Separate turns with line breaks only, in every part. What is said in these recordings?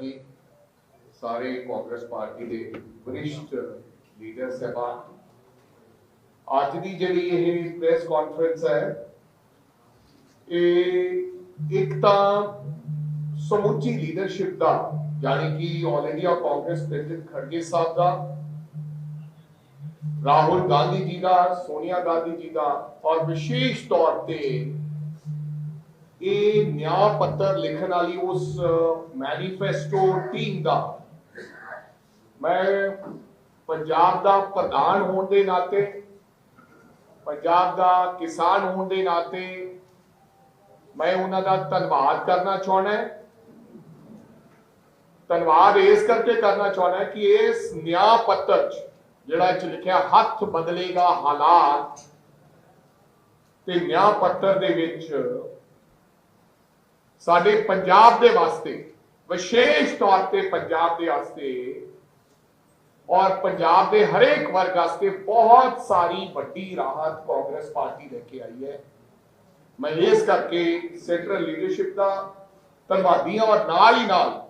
ਜੀ ਸਾਰੇ ਕਾਂਗਰਸ ਪਾਰਟੀ ਦੇ ਵਰਿਸ਼ਠ ਲੀਡਰ ਸਹਿਬਾਨ ਅੱਜ ਦੀ ਜਿਹੜੀ ਇਹ ਪ੍ਰੈਸ ਕਾਨਫਰੰਸ ਹੈ, ਇਹ ਇੱਕ ਤਾਂ ਸਮੁੱਚੀ ਲੀਡਰਸ਼ਿਪ ਦਾ, ਯਾਨੀ ਕਿ all India Congress president Kharge Sahib ਦਾ, ਰਾਹੁਲ ਗਾਂਧੀ ਜੀ ਦਾ, ਸੋਨੀਆ ਗਾਂਧੀ ਜੀ ਦਾ, ਔਰ ਵਿਸ਼ੇਸ਼ ਤੌਰ ਤੇ ਇਹ ਨਿਆਂ ਪੱਤਰ ਲਿਖਣ ਵਾਲੀ ਉਸ ਮੈਨੀਫੈਸਟੋ ਟੀਮ ਦਾ। ਮੈਂ ਪੰਜਾਬ ਦਾ ਪ੍ਰਧਾਨ ਹੋਣ ਦੇ ਨਾਤੇ, ਪੰਜਾਬ ਦਾ ਕਿਸਾਨ ਹੋਣ ਦੇ ਨਾਤੇ, ਮੈਂ ਉਹਨਾਂ ਦਾ ਧੰਨਵਾਦ ਕਰਨਾ ਚਾਹਣਾ ਧੰਨਵਾਦ ਇਸ ਕਰਕੇ ਕਰਨਾ ਚਾਹਣਾ ਕਿ ਇਸ ਨਿਆਂ ਪੱਤਰ 'ਚ, ਜਿਹੜਾ ਇਹ ਲਿਖਿਆ, ਹੱਥ ਬਦਲੇਗਾ ਹਾਲਾਤ, ਤੇ ਨਿਆਂ ਪੱਤਰ ਦੇ ਵਿੱਚ ਸਾਡੇ ਪੰਜਾਬ ਦੇ ਵਾਸਤੇ ਵਿਸ਼ੇਸ਼ ਤੌਰ ਤੇ ਪੰਜਾਬ ਦੇ ਵਾਸਤੇ ਔਰ ਪੰਜਾਬ ਦੇ ਹਰੇਕ ਵਰਗ ਵਾਸਤੇ ਬਹੁਤ ਸਾਰੀ ਵੱਡੀ ਰਾਹਤ ਕਾਂਗਰਸ ਪਾਰਟੀ ਲੈ ਕੇ ਆਈ ਹੈ ਮੈਂ ਇਸ ਕਰਕੇ ਸੈਂਟਰਲ ਲੀਡਰਸ਼ਿਪ ਦਾ ਧੰਨਵਾਦੀ ਹਾਂ ਔਰ ਨਾਲ ਹੀ ਨਾਲ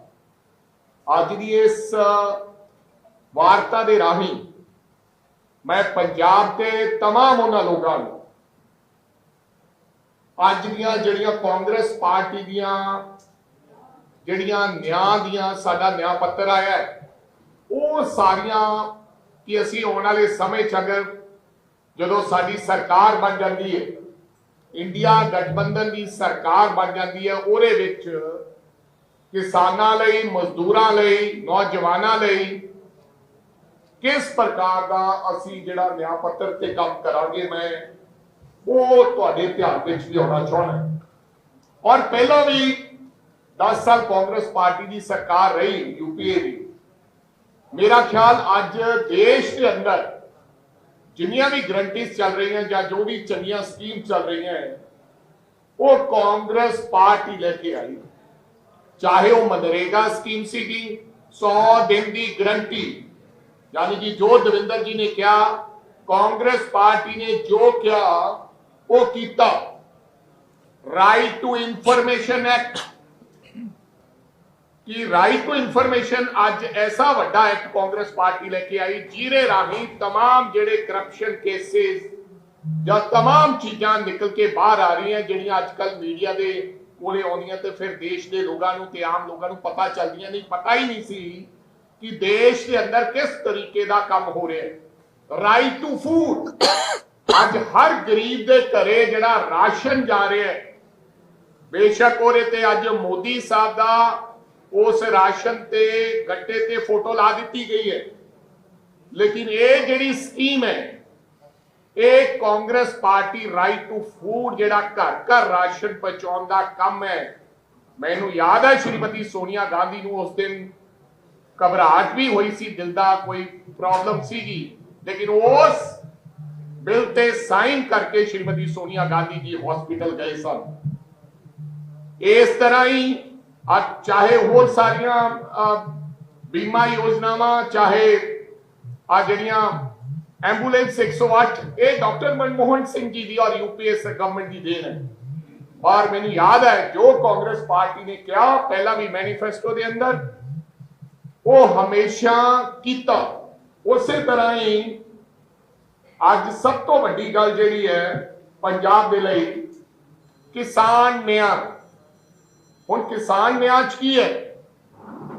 ਅੱਜ ਦੀ ਇਸ ਵਾਰਤਾ ਦੇ ਰਾਹੀਂ ਮੈਂ ਪੰਜਾਬ ਦੇ तमाम ਉਹਨਾਂ ਲੋਕਾਂ ਨੂੰ ਅੱਜ ਦੀਆਂ ਜਿਹੜੀਆਂ ਕਾਂਗਰਸ ਪਾਰਟੀ ਦੀਆਂ ਜਿਹੜੀਆਂ ਨਿਆਂ ਦੀਆਂ ਸਾਡਾ ਨਿਆਂ ਪੱਤਰ ਆਇਆ ਹੈ, ਉਹ ਸਾਰੀਆਂ ਕਿ ਅਸੀਂ ਆਉਣ ਵਾਲੇ ਸਮੇਂ ਚ ਅਗਰ ਜਦੋਂ ਸਾਡੀ ਸਰਕਾਰ ਬਣ ਜਾਂਦੀ ਹੈ, ਇੰਡੀਆ ਗਠਬੰਧਨ ਦੀ ਸਰਕਾਰ ਬਣ ਜਾਂਦੀ ਹੈ, ਉਹਦੇ ਵਿੱਚ ਕਿਸਾਨਾਂ ਲਈ, ਮਜ਼ਦੂਰਾਂ ਲਈ, ਨੌਜਵਾਨਾਂ ਲਈ ਕਿਸ ਪ੍ਰਕਾਰ ਦਾ ਅਸੀਂ ਜਿਹੜਾ ਨਿਆਂ ਪੱਤਰ ਤੇ ਕੰਮ ਕਰਾਂਗੇ, ਮੈਂ ਉਹ ਤੁਹਾਡੇ ਧਿਆਨ ਵਿੱਚ ਲਿਆਉਣਾ ਚਾਹੁੰਦਾ ਔਰ ਪਹਿਲਾਂ ਵੀ 10 ਸਾਲ ਕਾਂਗਰਸ ਪਾਰਟੀ ਦੀ ਸਰਕਾਰ ਰਹੀ ਯੂਪੀਏ ਦੀ। ਮੇਰਾ ਖਿਆਲ ਅੱਜ ਦੇਸ਼ ਦੇ ਅੰਦਰ ਜਿੰਨੀਆਂ ਵੀ ਗਰੰਟੀਜ਼ ਚੱਲ ਰਹੀਆਂ ਜਾਂ ਜੋ ਵੀ ਚੰਗੀਆਂ ਸਕੀਮ ਚੱਲ ਰਹੀਆਂ ਉਹ ਕਾਂਗਰਸ ਪਾਰਟੀ ਲੈ ਕੇ ਆਈ। ਚਾਹੇ ਉਹ ਮਨਰੇਗਾ ਸਕੀਮ ਸੀਗੀ 100 ਦਿਨ ਦੀ ਗਰੰਟੀ ਯਾਨੀ ਕਿ ਜੋ ਦਵਿੰਦਰ ਜੀ ਨੇ ਕਿਹਾ, ਕਾਂਗਰਸ ਪਾਰਟੀ ਨੇ ਜੋ ਕਿਹਾ ਉਹ ਕੀਤਾ ਰਾਈਟ ਟੂ ਇਨਫੋਰਮੇਸ਼ਨ ਐਕਟ ਕਿ ਰਾਈਟ ਟੂ ਇਨਫੋਰਮੇਸ਼ਨ ਅੱਜ ਐਸਾ ਵੱਡਾ ਐਕਟ ਕਾਂਗਰਸ ਪਾਰਟੀ ਲੈ ਕੇ ਆਈ ਜਿਹਦੇ ਰਾਹੀਂ तमाम ਜਿਹੜੇ ਕਰਪਸ਼ਨ ਕੇਸਿਸ ਜਾਂ तमाम ਚੀਜ਼ਾਂ ਨਿਕਲ ਕੇ ਬਾਹਰ ਆ ਰਹੀਆਂ ਜਿਹੜੀਆਂ ਅੱਜ ਕੱਲ ਮੀਡੀਆ ਦੇ ਕੋਲੇ ਆਉਂਦੀਆਂ ਤੇ ਫਿਰ ਦੇਸ਼ ਦੇ ਲੋਕਾਂ ਨੂੰ ਤੇ ਆਮ ਲੋਕਾਂ ਨੂੰ ਪਤਾ ਚੱਲਦੀਆਂ ਨਹੀਂ ਪਤਾ ਹੀ ਨਹੀਂ ਸੀ ਕਿ ਦੇਸ਼ ਦੇ ਅੰਦਰ ਕਿਸ ਤਰੀਕੇ ਦਾ ਕੰਮ ਹੋ ਰਿਹਾ ਹੈ ਰਾਈਟ ਟੂ ਫੂਡ ਅੱਜ ਹਰ ਗਰੀਬ ਦੇ ਘਰੇ ਜਿਹੜਾ ਰਾਸ਼ਨ ਜਾ ਰਿਹਾ ਹੈ, ਬੇਸ਼ੱਕ ਉਹਦੇ ਤੇ ਅੱਜ ਮੋਦੀ ਸਾਹਿਬ ਦਾ ਉਸ ਰਾਸ਼ਨ ਤੇ ਗੱਟੇ ਤੇ ਫੋਟੋ ਲਾ ਦਿੱਤੀ ਗਈ ਹੈ। ਲੇਕਿਨ ਇਹ ਜਿਹੜੀ ਸਕੀਮ ਹੈ, ਇਹ Congress party right to food ਜਿਹੜਾ ਘਰ ਘਰ ਰਾਸ਼ਨ ਪਹੁੰਚਾਉਣ ਦਾ ਕੰਮ ਹੈ, ਮੈਨੂੰ ਯਾਦ ਹੈ ਸ਼੍ਰੀਮਤੀ ਸੋਨੀਆ ਗਾਂਧੀ ਨੂੰ ਉਸ ਦਿਨ ਘਬਰਾਹਟ ਵੀ ਹੋਈ ਸੀ, ਦਿਲ ਦਾ ਕੋਈ ਪ੍ਰੋਬਲਮ ਸੀਗੀ। ਲੇਕਿਨ ਉਸ ਬਿੱਲ ਤੇ ਸਾਈਨ ਕਰਕੇ ਸ਼੍ਰੀਮਤੀ ਸੋਨੀਆ ਗਾਂਧੀ ਜੀ ਹਸਪੀਟਲ ਗਏ ਸਨ ਇਸ ਤਰ੍ਹਾਂ ਹੀ ਅੱਜ ਚਾਹੇ ਹੋਰ ਸਾਰੀਆਂ ਅਹ, ਬੀਮਾ ਯੋਜਨਾਵਾਂ ਚਾਹੇ ਆ ਜਿਹੜੀਆਂ ਐਂਬੂਲੈਂਸ 108 ਇਹ ਡਾਕਟਰ ਮਨਮੋਹਨ ਸਿੰਘ ਜੀ ਦੀ ਔਰ ਯੂਪੀਐਸ ਗਵਰਨਮੈਂਟ ਦੀ ਦੇਣ ਹੈ ਔਰ ਮੈਨੂੰ ਯਾਦ ਹੈ ਜੋ ਕਾਂਗਰਸ ਪਾਰਟੀ ਨੇ ਕਿਹਾ ਪਹਿਲਾਂ ਵੀ ਮੈਨੀਫੈਸਟੋ ਦੇ ਅੰਦਰ ਉਹ ਹਮੇਸ਼ਾ ਕੀਤਾ ਉਸੇ ਤਰ੍ਹਾਂ ਹੀ ਅੱਜ ਸਭ ਤੋਂ ਵੱਡੀ ਗੱਲ ਜਿਹੜੀ ਹੈ ਪੰਜਾਬ ਦੇ ਲਈ, ਕਿਸਾਨ ਨਿਆਂ ਹੁਣ ਕਿਸਾਨ ਨਿਆਂ ਚ ਕੀ ਹੈ?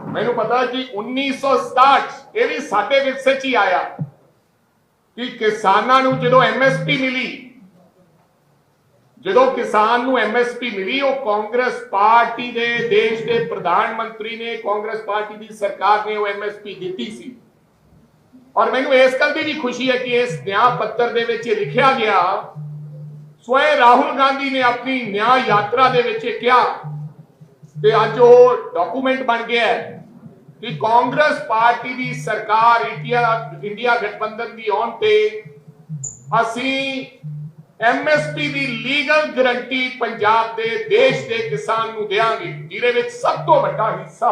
ਮੈਨੂੰ ਪਤਾ ਕਿ 1967 ਇਹ ਵੀ ਸਾਡੇ ਵਿਰਸੇ ਚ ਹੀ ਆਇਆ ਕਿ ਕਿਸਾਨਾਂ ਨੂੰ ਜਦੋਂ ਐਮਐਸਪੀ ਮਿਲੀ, ਜਦੋਂ ਕਿਸਾਨ ਨੂੰ ਐਮਐਸਪੀ ਮਿਲੀ, ਉਹ ਕਾਂਗਰਸ ਪਾਰਟੀ ਦੇ ਦੇਸ਼ ਦੇ ਪ੍ਰਧਾਨ ਮੰਤਰੀ ਨੇ, ਕਾਂਗਰਸ ਪਾਰਟੀ ਦੀ ਸਰਕਾਰ ਨੇ ਉਹ ਐਮਐਸਪੀ ਦਿੱਤੀ ਸੀ। ਔਰ ਮੈਨੂੰ ਇਸ ਗੱਲ ਦੀ ਵੀ ਖੁਸ਼ੀ ਹੈ ਕਿ ਇਸ ਨਿਆਂ ਪੱਤਰ ਦੇ ਵਿੱਚ ਇਹ ਲਿਖਿਆ ਗਿਆ, ਸਵੈ ਰਾਹੁਲ ਗਾਂਧੀ ਨੇ ਆਪਣੀ ਨਿਆਂ ਯਾਤਰਾ ਦੇ ਵਿੱਚ ਇਹ ਕਿਹਾ ਤੇ ਅੱਜ ਉਹ ਡਾਕੂਮੈਂਟ ਬਣ ਗਿਆ ਹੈ ਕਿ ਕਾਂਗਰਸ ਪਾਰਟੀ ਦੀ ਸਰਕਾਰ ਇੰਡੀਆ ਇੰਡੀਆ ਗਠਬੰਧਨ ਦੀ ਆਉਣ ਤੇ ਅਸੀਂ ਐਮਐਸਪੀ ਦੀ ਲੀਗਲ ਗਰੰਟੀ ਪੰਜਾਬ ਦੇ ਦੇਸ਼ ਦੇ ਕਿਸਾਨ ਨੂੰ ਦੇਵਾਂਗੇ ਜਿਹਦੇ ਵਿੱਚ ਸਭ ਤੋਂ ਵੱਡਾ ਹਿੱਸਾ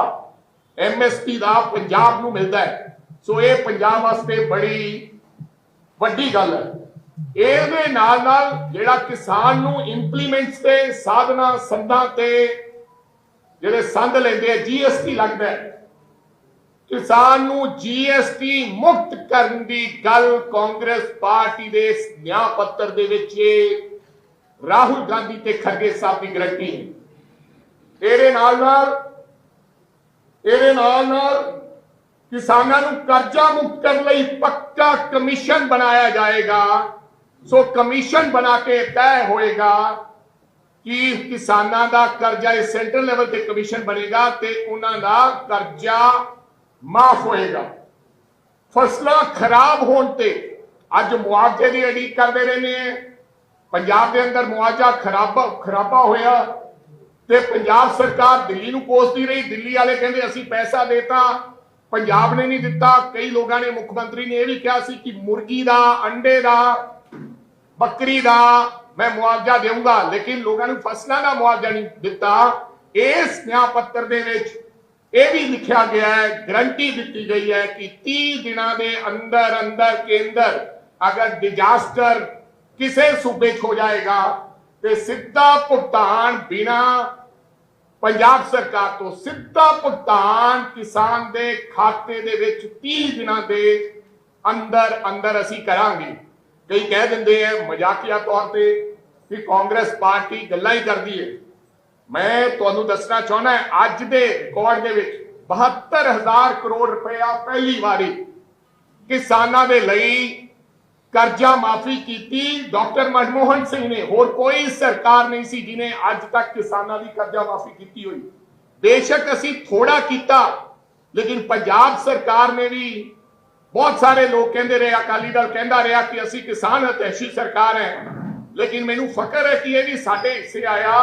ਐਮਐਸਪੀ ਦਾ ਪੰਜਾਬ ਨੂੰ ਮਿਲਦਾ ਹੈ। ਸੋ ਇਹ ਪੰਜਾਬ ਵਾਸਤੇ ਬੜੀ ਵੱਡੀ ਗੱਲ ਹੈ। ਇਹਦੇ ਨਾਲ ਨਾਲ ਜਿਹੜਾ ਕਿਸਾਨ ਨੂੰ ਇੰਪਲੀਮੈਂਟਸ ਤੇ ਸਾਧਨਾ, ਸੰਦਾਂ ਤੇ ਜਿਹੜੇ ਸੰਦ ਲੈਂਦੇ ਆ ਜੀਐਸਟੀ ਲੱਗਦਾ ਹੈ। ਕਿਸਾਨ ਨੂੰ ਜੀਐਸਟੀ ਮੁਕਤ ਕਰਨ ਦੀ ਗੱਲ ਕਾਂਗਰਸ ਪਾਰਟੀ ਦੇ ਨਿਆਂ ਪੱਤਰ ਦੇ ਵਿੱਚ ਇਹ ਰਾਹੁਲ ਗਾਂਧੀ ਤੇ ਖੱਗੇ ਸਾਹਿਬ ਦੀ ਗਰੰਟੀ ਹੈ। ਇਹਦੇ ਨਾਲ ਨਾਲ, ਇਹਦੇ ਨਾਲ ਨਾਲ ਕਿਸਾਨਾਂ ਨੂੰ ਕਰਜ਼ਾ ਮੁਕਤ ਕਰਨ ਲਈ ਪੱਕਾ ਕਮਿਸ਼ਨ ਬਣਾਇਆ ਜਾਏਗਾ। ਸੋ ਕਮਿਸ਼ਨ ਬਣਾ ਕੇ ਤੈਅ ਹੋਏਗਾ ਕਿ ਕਿਸਾਨਾਂ ਦਾ ਕਰਜ਼ਾ ਇਹ ਸੈਂਟਰਲ ਲੈਵਲ ਤੇ ਕਮਿਸ਼ਨ ਬਣੇਗਾ ਤੇ ਉਹਨਾਂ ਦਾ ਕਰਜ਼ਾ ਮਾਫ ਹੋਏਗਾ। ਫਸਲਾਂ ਖਰਾਬ ਹੋਣ ਤੇ ਅੱਜ ਮੁਆਵਜ਼ੇ ਦੀ ਅਡੀਕ ਕਰਦੇ ਰਹਿੰਦੇ ਨੇ ਪੰਜਾਬ ਦੇ ਅੰਦਰ ਮੁਆਵਜ਼ਾ ਖਰਾਬਾ ਖਰਾਬਾ ਹੋਇਆ ਤੇ ਪੰਜਾਬ ਸਰਕਾਰ ਦਿੱਲੀ ਨੂੰ ਕੋਸਦੀ ਰਹੀ। ਦਿੱਲੀ ਵਾਲੇ ਕਹਿੰਦੇ, ਅਸੀਂ ਪੈਸਾ ਦੇਤਾ। ਪੰਜਾਬ ਨੇ ਨਹੀਂ ਦਿੱਤਾ, ਕਈ ਲੋਕਾਂ ਨੇ ਮੁੱਖ ਮੰਤਰੀ ਨੇ ਇਹ ਵੀ ਕਿਹਾ ਸੀ ਕਿ ਮੁਰਗੀ ਦਾ, ਅੰਡੇ ਦਾ, ਬੱਕਰੀ ਦਾ ਮੈਂ ਮੁਆਵਜ਼ਾ ਦੇਵਾਂਗਾ ਲੇਕਿਨ ਲੋਕਾਂ ਨੂੰ ਫਸਲਾਂ ਦਾ ਮੁਆਵਜ਼ਾ ਨਹੀਂ ਦਿੱਤਾ। ਇਸ ਨਿਆਂ ਪੱਤਰ ਦੇ ਵਿੱਚ ਇਹ ਵੀ ਲਿਖਿਆ ਗਿਆ ਹੈ, ਗਰੰਟੀ ਦਿੱਤੀ ਗਈ ਹੈ ਕਿ 30 ਦਿਨਾਂ ਦੇ ਅੰਦਰ ਅੰਦਰ ਕੇਂਦਰ ਅਗਰ ਡਿਜ਼ਾਸਟਰ ਕਿਸੇ ਸੂਬੇ 'ਚ ਹੋ ਜਾਏਗਾ ਤੇ ਸਿੱਧਾ ਭੁਗਤਾਨ ਬਿਨਾ ਪੰਜਾਬ ਸਰਕਾਰ ਤੋਂ ਸਿੱਧਾ ਭੁਗਤਾਨ ਕਿਸਾਨ ਦੇ ਖਾਤੇ ਦੇ ਵਿੱਚ 30 ਦਿਨਾਂ ਦੇ ਅੰਦਰ ਅੰਦਰ ਅਸੀਂ ਕਰਾਂਗੇ। ਕਈ ਕਹਿ ਦਿੰਦੇ ਆ, ਮਜ਼ਾਕੀਆ ਤੌਰ ਤੇ ਕਿ ਕਾਂਗਰਸ ਪਾਰਟੀ ਗੱਲਾਂ ਹੀ ਕਰਦੀ ਹੈ ਮੈਂ ਤੁਹਾਨੂੰ ਦੱਸਣਾ ਚਾਹੁੰਦਾ ਅੱਜ ਦੇ ਰਿਕਾਰਡ ਦੇ ਵਿੱਚ 72000 ਕਰੋੜ ਰੁਪਇਆ ਪਹਿਲੀ ਵਾਰੀ ਕਿਸਾਨਾਂ ਦੇ ਲਈ ਕਰਜ਼ਾ ਮਾਫੀ ਕੀਤੀ। ਡਾਕਟਰ ਮਨਮੋਹਨ ਸਿੰਘ ਨੇ। ਹੋਰ ਕੋਈ ਸਰਕਾਰ ਨਹੀਂ ਸੀ ਜਿਨੇ ਅੱਜ ਤੱਕ ਕਿਸਾਨਾਂ ਦੀ ਕਰਜ਼ਾ ਮਾਫੀ ਕੀਤੀ ਹੋਈ। ਬੇਸ਼ੱਕ ਅਸੀਂ ਥੋੜਾ ਕੀਤਾ, ਲੇਕਿਨ ਪੰਜਾਬ ਸਰਕਾਰ ਨੇ ਵੀ ਬਹੁਤ ਸਾਰੇ ਲੋਕ ਕਹਿੰਦੇ ਰਹੇ, ਅਕਾਲੀ ਦਲ ਕਹਿੰਦਾ ਰਿਹਾ ਕਿ ਅਸੀਂ ਕਿਸਾਨ ਹਤੈਸ਼ੀ ਸਰਕਾਰ ਹੈ। ਲੇਕਿਨ ਮੈਨੂੰ ਫਖਰ ਹੈ ਕਿ ਇਹ ਵੀ ਸਾਡੇ ਹਿੱਸੇ ਆਇਆ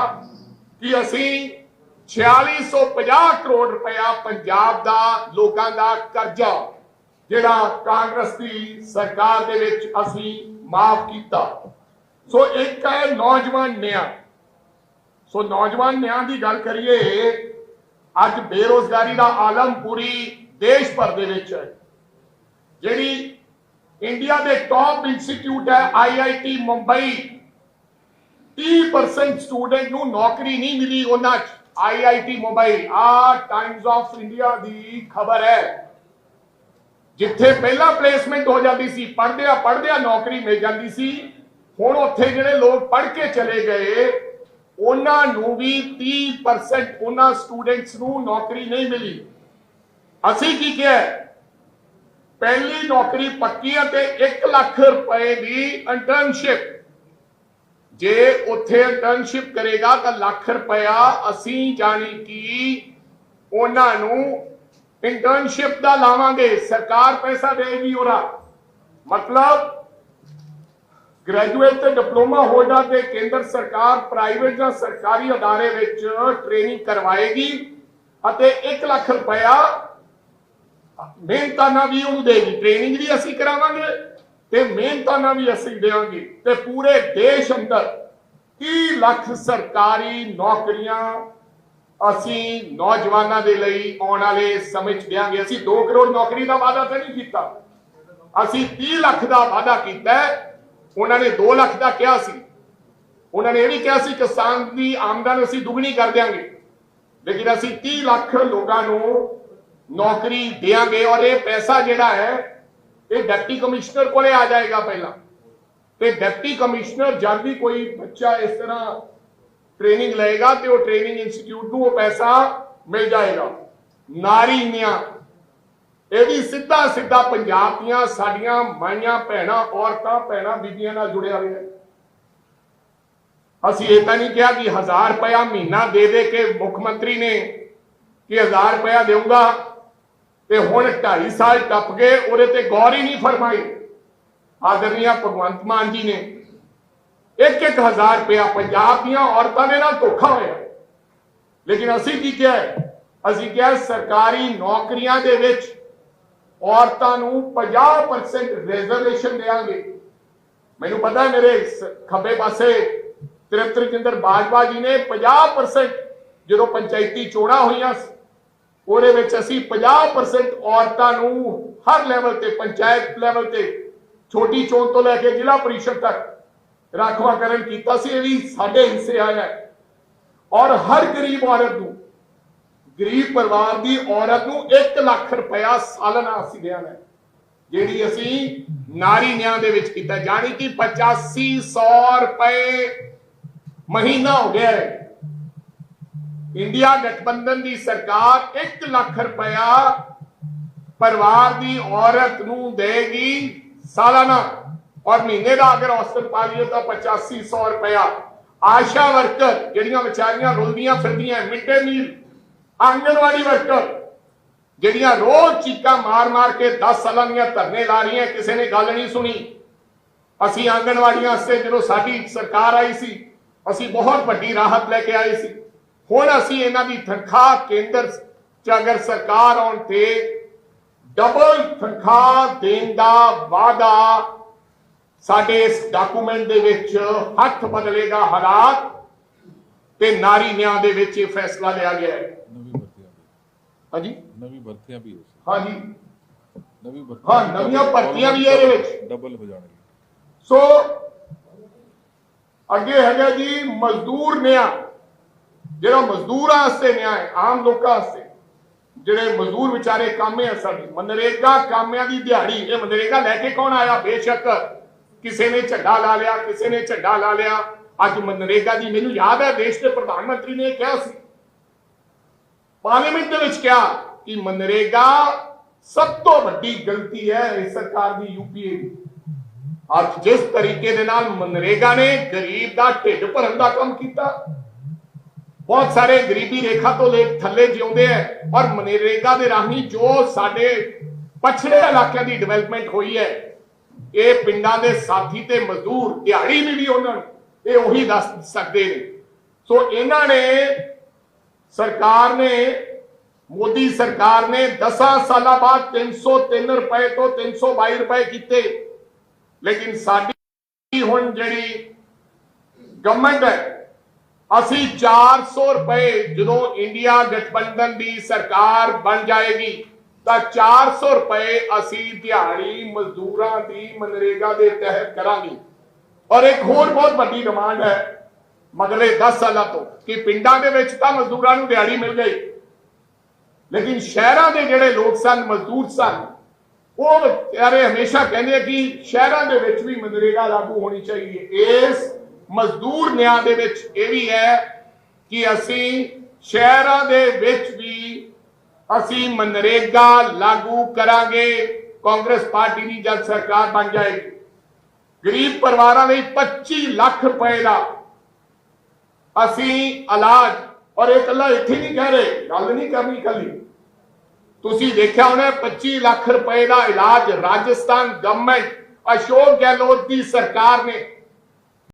ਕਿ ਅਸੀਂ 4650 ਕਰੋੜ ਰੁਪਇਆ ਪੰਜਾਬ ਦਾ ਲੋਕਾਂ ਦਾ ਕਰਜ਼ਾ ਜਿਹੜਾ ਕਾਂਗਰਸ ਦੀ ਸਰਕਾਰ ਦੇ ਵਿੱਚ ਅਸੀਂ ਮਾਫ ਕੀਤਾ। ਸੋ ਇੱਕ ਹੈ ਨੌਜਵਾਨ ਨਿਆਂ। ਸੋ ਨੌਜਵਾਨ ਨਿਆਂ ਦੀ ਗੱਲ ਕਰੀਏ, ਅੱਜ ਬੇਰੋਜ਼ਗਾਰੀ ਦਾ ਆਲਮ ਪੂਰੀ ਦੇਸ਼ ਭਰ ਦੇ ਵਿੱਚ ਹੈ। ਜਿਹੜੀ ਇੰਡੀਆ ਦੇ ਟੌਪ ਇੰਸਟੀਚਿਊਟ ਹੈ ਆਈਆਈਟੀ ਮੁੰਬਈ 30% ਸਟੂਡੈਂਟ ਨੂੰ ਨੌਕਰੀ ਨਹੀਂ ਮਿਲੀ ਉਹਨਾਂ ਚ। ਆਈਆਈਟੀ ਮੁੰਬਈ ਆ ਟਾਈਮਸ ਆਫ ਇੰਡੀਆ ਦੀ ਖਬਰ ਹੈ। ਜਿੱਥੇ ਪਹਿਲਾਂ ਪਲੇਸਮੈਂਟ ਹੋ ਜਾਂਦੀ ਸੀ, ਪੜ੍ਹਦਿਆਂ ਪੜ੍ਹਦਿਆਂ ਨੌਕਰੀ ਮਿਲ ਜਾਂਦੀ ਸੀ, ਹੁਣ ਉੱਥੇ ਜਿਹੜੇ ਲੋਕ ਪੜ੍ਹ ਕੇ ਚਲੇ ਗਏ, ਉਹਨਾਂ ਨੂੰ ਵੀ 30% ਉਹਨਾਂ ਸਟੂਡੈਂਟਸ ਨੂੰ ਨੌਕਰੀ ਨਹੀਂ ਮਿਲੀ। ਅਸੀਂ ਕੀ ਕਿਹਾ? ਪਹਿਲੀ ਨੌਕਰੀ ਪੱਕੀ ਹੈ ਤੇ 1 ਲੱਖ ਰੁਪਏ ਦੀ ਇੰਟਰਨਸ਼ਿਪ ਜੇ ਉੱਥੇ ਇੰਟਰਨਸ਼ਿਪ ਕਰੇਗਾ ਤਾਂ ਲੱਖ ਰੁਪਇਆ ਅਸੀਂ ਜਾਣੀ ਕਿ ਉਹਨਾਂ ਨੂੰ ਇੰਟਰਨਸ਼ਿਪ ਦਾ ਲਾਵਾਂਗੇ, ਸਰਕਾਰ ਪੈਸਾ ਦੇਗੀ ਉਹਦਾ। ਮਤਲਬ ਗ੍ਰੈਜੂਏਟ ਤੇ ਡਿਪਲੋਮਾ ਹੋਲਡਰ ਤੇ ਕੇਂਦਰ ਸਰਕਾਰ ਪ੍ਰਾਈਵੇਟ ਜਾਂ ਸਰਕਾਰੀ ਅਦਾਰੇ ਵਿੱਚ ਟ੍ਰੇਨਿੰਗ ਕਰਵਾਏਗੀ ਅਤੇ 1 ਲੱਖ ਰੁਪਇਆ ਮਿਹਨਤਾਨਾ ਵੀ ਉਹਨੂੰ ਦੇਗੀ। ਟ੍ਰੇਨਿੰਗ ਵੀ ਅਸੀਂ ਕਰਾਵਾਂਗੇ ਤੇ ਮਿਹਨਤਾਨਾ ਵੀ ਅਸੀਂ ਦੇਵਾਂਗੇ। ਤੇ ਪੂਰੇ ਦੇਸ਼ ਅੰਦਰ 30 ਲੱਖ ਸਰਕਾਰੀ ਨੌਕਰੀਆਂ ਅਸੀਂ ਨੌਜਵਾਨਾਂ ਦੇ ਲਈ ਆਉਣ ਵਾਲੇ ਸਮੇਂ 'ਚ ਦੇਵਾਂਗੇ ਅਸੀਂ 2 ਕਰੋੜ ਨੌਕਰੀ ਦਾ ਵਾਅਦਾ ਤਾਂ ਨਹੀਂ ਕੀਤਾ। ਅਸੀਂ 30 ਲੱਖ ਦਾ ਵਾਅਦਾ ਕੀਤਾ ਉਹਨਾਂ ਨੇ 2 ਲੱਖ ਦਾ ਕਿਹਾ ਸੀ। ਉਹਨਾਂ ਨੇ ਇਹ ਵੀ ਕਿਹਾ ਸੀ, ਕਿਸਾਨ ਦੀ ਆਮਦਨ ਅਸੀਂ ਦੁੱਗਣੀ ਕਰ ਦਿਆਂਗੇ। ਲੇਕਿਨ ਅਸੀਂ 30 ਲੱਖ ਲੋਕਾਂ ਨੂੰ ਨੌਕਰੀ ਦੇਾਂਗੇ ਔਰ ਇਹ ਪੈਸਾ ਜਿਹੜਾ ਹੈ, ਇਹ ਡਿਪਟੀ ਕਮਿਸ਼ਨਰ ਕੋਲੇ ਆ ਜਾਏਗਾ ਪਹਿਲਾਂ। ਤੇ ਡਿਪਟੀ ਕਮਿਸ਼ਨਰ, ਜਦ ਵੀ ਕੋਈ ਬੱਚਾ ਇਸ ਤਰ੍ਹਾਂ ਟ੍ਰੇਨਿੰਗ ਲਏਗਾ ਤੇ ਉਹ ਟ੍ਰੇਨਿੰਗ ਇੰਸਟੀਚਿਊਟ ਨੂੰ ਉਹ ਪੈਸਾ ਮਿਲ ਜਾਏਗਾ। ਨਾਰੀ ਨਿਆਂ ਇਹ ਵੀ ਸਿੱਧਾ ਸਿੱਧਾ ਪੰਜਾਬ ਦੀਆਂ ਸਾਡੀਆਂ ਮਾਈਆਂ ਭੈਣਾਂ, ਔਰਤਾਂ ਭੈਣਾਂ, ਬੀਬੀਆਂ ਨਾਲ ਜੁੜਿਆ ਹੋਇਆ ਹੈ ਅਸੀਂ ਇਹ ਤਾਂ ਨਹੀਂ ਕਿਹਾ ਕਿ 1000 ਰੁਪਇਆ ਮਹੀਨਾ ਦੇ ਦੇ ਕੇ ਮੁੱਖ ਮੰਤਰੀ ਨੇ ਕਿ 1000 ਰੁਪਇਆ ਦੇਊਗਾ ਤੇ ਹੁਣ 2.5 ਸਾਲ ਟੱਪ ਗਏ, ਉਹਦੇ ਤੇ ਗੌਰ ਹੀ ਨਹੀਂ ਫਰਮਾਈ। ਆਦਰਨੀਆ ਭਗਵੰਤ ਮਾਨ ਜੀ ਨੇ। ਇੱਕ ਇੱਕ ਹਜ਼ਾਰ ਰੁਪਇਆ ਪੰਜਾਬ ਦੀਆਂ ਔਰਤਾਂ ਦੇ ਨਾਲ ਧੋਖਾ ਹੋਇਆ। ਲੇਕਿਨ ਅਸੀਂ ਕੀ ਕਿਹਾ ਅਸੀਂ ਕਿਹਾ ਸਰਕਾਰੀ ਨੌਕਰੀਆਂ ਦੇ ਵਿੱਚ ਔਰਤਾਂ ਨੂੰ 50% ਰਿਜ਼ਰਵੇਸ਼ਨ ਦੇਾਂਗੇ ਮੈਨੂੰ ਪਤਾ ਮੇਰੇ ਖੱਬੇ ਪਾਸੇ ਤ੍ਰਿਪਤ ਰਜਿੰਦਰ ਬਾਜਵਾ ਜੀ ਨੇ 50% ਜਦੋਂ ਪੰਚਾਇਤੀ ਚੋਣਾਂ ਹੋਈਆਂ ਉਹਦੇ ਵਿੱਚ ਅਸੀਂ 50% ਔਰਤਾਂ ਨੂੰ ਹਰ ਲੈਵਲ ਤੇ, ਪੰਚਾਇਤ ਲੈਵਲ ਤੇ, ਛੋਟੀ ਚੋਣ ਤੋਂ ਲੈ ਕੇ ਜ਼ਿਲ੍ਹਾ ਪਰਿਸ਼ਦ ਤੱਕ ਰਾਖਵਾਂਕਰਨ ਕੀਤਾ ਸੀ, ਇਹ ਵੀ ਸਾਡੇ ਹਿੱਸੇ ਆਇਆ ਔਰ ਹਰ ਗਰੀਬ ਔਰਤ ਨੂੰ, ਗਰੀਬ ਪਰਿਵਾਰ ਦੀ ਔਰਤ ਨੂੰ 1 ਲੱਖ ਰੁਪਇਆ ਸਾਲਾਨਾ ਅਸੀਂ ਦੇਣਾ ਹੈ। ਜਿਹੜੀ ਅਸੀਂ ਨਾਰੀ ਨਿਆਂ ਦੇ ਵਿੱਚ ਕੀਤਾ ਜਾਣੀ ਕਿ 8500 ਰੁਪਏ ਮਹੀਨਾ ਹੋ ਗਿਆ ਹੈ। ਇੰਡੀਆ ਗਠਬੰਧਨ ਦੀ ਸਰਕਾਰ 1 ਲੱਖ ਰੁਪਇਆ ਪਰਿਵਾਰ ਦੀ ਔਰਤ ਨੂੰ ਦੇਗੀ ਸਾਲਾਨਾ। ਔਰ ਮਹੀਨੇ ਦਾ ਅਗਰ ਔਸਤ ਪਾ ਲਈਏ ਤਾਂ 8500 ਰੁਪਇਆ। ਆਸ਼ਾ ਵਰਕਰ, ਜਿਹੜੀਆਂ ਵਿਚਾਰੀਆਂ ਰੁਲਦੀਆਂ ਫਿਰਦੀਆਂ ਮਿਡ ਮੀਲ ਆਂਗਣਵਾੜੀ ਵਰਕਰ, ਜਿਹੜੀਆਂ ਰੋਜ਼ ਚੀਕਾਂ ਮਾਰ-ਮਾਰ ਕੇ 10 ਸਾਲਾਂ ਦੀਆਂ ਧਰਨੇ ਲਾ ਰਹੀਆਂ, ਕਿਸੇ ਨੇ ਗੱਲ ਨਹੀਂ ਸੁਣੀ। ਅਸੀਂ ਆਂਗਣਵਾੜੀਆਂ ਵਾਸਤੇ ਜਦੋਂ ਸਾਡੀ ਸਰਕਾਰ ਆਈ ਸੀ, ਅਸੀਂ ਬਹੁਤ ਵੱਡੀ ਰਾਹਤ ਲੈ ਕੇ ਆਏ ਸੀ। ਹੁਣ ਅਸੀਂ ਇਹਨਾਂ ਦੀ ਤਨਖਾਹ ਕੇਂਦਰ ਚ ਅਗਰ ਸਰਕਾਰ ਆਉਣ ਤੇ ਡਬਲ ਤਨਖਾਹ ਦੇਣ ਦਾ ਵਾਅਦਾ ਸਾਡੇ ਇਸ ਡਾਕੂਮੈਂਟ ਦੇ ਵਿੱਚ ਹੱਥ ਬਦਲੇਗਾ ਹਾਲਾਤ ਤੇ ਨਾਰੀ ਨਿਆਂ ਦੇ ਵਿੱਚ ਇਹ ਫੈਸਲਾ ਲਿਆ ਗਿਆ ਹੈ।
ਨਵੀਂ ਭਰਤੀਆਂ ਵੀ।
ਹਾਂਜੀ?
ਨਵੀਂ ਭਰਤੀਆਂ ਵੀ ਉਸ
ਹਾਂਜੀ।
ਨਵੀਂ
ਹਾਂ, ਨਵੀਆਂ ਭਰਤੀਆਂ ਵੀ ਇਹਦੇ ਵਿੱਚ।
ਡਬਲ ਹੋ ਜਾਣਗੀਆਂ
ਸੋ ਅੱਗੇ ਹੈਗਾ ਜੀ ਮਜ਼ਦੂਰ ਨਿਆਂ। ਜਿਹੜਾ ਮਜ਼ਦੂਰਾਂ ਵਾਸਤੇ ਨਿਆਂ ਹੈ ਆਮ ਲੋਕਾਂ ਵਾਸਤੇ। ਜਿਹੜੇ ਮਜ਼ਦੂਰ ਵਿਚਾਰੇ ਕਾਮੇ ਆ ਸਾਡੇ ਮਨਰੇਗਾ ਕਾਮਿਆਂ ਦੀ ਦਿਹਾੜੀ ਇਹ ਮਨਰੇਗਾ ਲੈ ਕੇ ਕੌਣ ਆਇਆ? ਬੇਸ਼ੱਕ ਕਿਸੇ ਨੇ ਝੰਡਾ ਲਾ ਲਿਆ, ਕਿਸੇ ਨੇ ਝੰਡਾ ਲਾ ਲਿਆ। ਅੱਜ ਮਨਰੇਗਾ ਦੀ ਮੈਨੂੰ ਯਾਦ ਹੈ, ਦੇਸ਼ ਦੇ ਪ੍ਰਧਾਨ ਮੰਤਰੀ ਨੇ ਕਿਹਾ ਸੀ। ਪਾਰਲੀਮੈਂਟ ਦੇ ਵਿੱਚ ਕਿਹਾ ਕਿ ਮਨਰੇਗਾ ਸਭ ਤੋਂ ਵੱਡੀ ਗਲਤੀ ਹੈ ਇਸ ਸਰਕਾਰ ਦੀ ਯੂਪੀਏ ਦੀ। ਅੱਜ ਜਿਸ ਤਰੀਕੇ ਦੇ ਨਾਲ ਮਨਰੇਗਾ ਨੇ ਗਰੀਬ ਦਾ ਢਿੱਡ ਭਰਨ ਦਾ ਕੰਮ ਕੀਤਾ। ਬਹੁਤ ਸਾਰੇ ਗਰੀਬੀ ਰੇਖਾ ਤੋਂ ਲੈ ਥੱਲੇ ਜਿਉਂਦੇ ਐ ਔਰ ਮਨਰੇਗਾ ਦੇ ਰਾਹੀਂ ਜੋ ਸਾਡੇ ਪਛੜੇ ਇਲਾਕਿਆਂ ਦੀ ਡਿਵੈਲਪਮੈਂਟ ਹੋਈ ਹੈ ਇਹ ਪਿੰਡਾਂ ਦੇ ਸਾਥੀ ਤੇ ਮਜ਼ਦੂਰ, ਦਿਹਾੜੀ ਮਿਲੀ ਉਹਨਾਂ ਨੂੰ, ਇਹ ਉਹੀ ਦੱਸ ਸਕਦੇ ਨੇ। ਸੋ ਇਹਨਾਂ ਨੇ ਸਰਕਾਰ ਨੇ, ਮੋਦੀ ਸਰਕਾਰ ਨੇ 10 ਸਾਲਾਂ ਬਾਅਦ 303 ਰੁਪਏ ਤੋਂ 322 ਰੁਪਏ ਕੀਤੇ। ਲੇਕਿਨ ਸਾਡੀ ਹੁਣ ਜਿਹੜੀ ਗਵਰਨਮੈਂਟ ਹੈ, ਅਸੀਂ 400 ਰੁਪਏ ਜਦੋਂ ਇੰਡੀਆ ਗਠਬੰਧਨ ਦੀ ਸਰਕਾਰ ਬਣ ਜਾਏਗੀ ਤਾਂ 400 ਰੁਪਏ ਅਸੀਂ ਦਿਹਾੜੀ ਮਜ਼ਦੂਰਾਂ ਦੀ ਮਨਰੇਗਾ ਦੇ ਤਹਿਤ ਕਰਾਂਗੇ। ਔਰ ਇੱਕ ਹੋਰ ਬਹੁਤ ਵੱਡੀ ਡਿਮਾਂਡ ਹੈ ਮਗਲੇ 10 ਸਾਲਾਂ ਤੋਂ, ਕਿ ਪਿੰਡਾਂ ਦੇ ਵਿੱਚ ਤਾਂ ਮਜ਼ਦੂਰਾਂ ਨੂੰ ਦਿਹਾੜੀ ਮਿਲ ਗਈ। ਲੇਕਿਨ ਸ਼ਹਿਰਾਂ ਦੇ ਜਿਹੜੇ ਲੋਕ ਸਨ, ਮਜ਼ਦੂਰ ਸਨ, ਉਹ ਵਿਚਾਰੇ ਹਮੇਸ਼ਾ ਕਹਿੰਦੇ ਕਿ ਸ਼ਹਿਰਾਂ ਦੇ ਵਿੱਚ ਵੀ ਮਨਰੇਗਾ ਲਾਗੂ ਹੋਣੀ ਚਾਹੀਦੀ ਹੈ। ਇਸ ਮਜ਼ਦੂਰ ਨਿਆਂ ਦੇ ਵਿੱਚ ਇਹ ਵੀ ਹੈ ਕਿ ਅਸੀਂ ਸ਼ਹਿਰਾਂ ਦੇ ਵਿੱਚ ਵੀ ਅਸੀਂ ਮਨਰੇਗਾ ਲਾਗੂ ਕਰਾਂਗੇ, ਕਾਂਗਰਸ ਪਾਰਟੀ ਦੀ ਜਦ ਸਰਕਾਰ ਬਣ ਜਾਏਗੀ। ਗਰੀਬ ਪਰਿਵਾਰਾਂ ਲਈ 25 ਲੱਖ ਰੁਪਏ ਦਾ ਅਸੀਂ ਇਲਾਜ, ਔਰ ਇਹ ਇਕੱਲਾ ਇੱਥੇ ਨਹੀਂ ਕਹਿ ਰਹੇ, ਗੱਲ ਨਹੀਂ ਕਰਨੀ ਕੱਲੀ ਤੁਸੀਂ ਦੇਖਿਆ ਹੋਣਾ 25 ਲੱਖ ਰੁਪਏ ਦਾ ਇਲਾਜ ਰਾਜਸਥਾਨ ਗਵਰਨਮੈਂਟ ਅਸ਼ੋਕ ਗਹਿਲੋਤ ਦੀ ਸਰਕਾਰ ਨੇ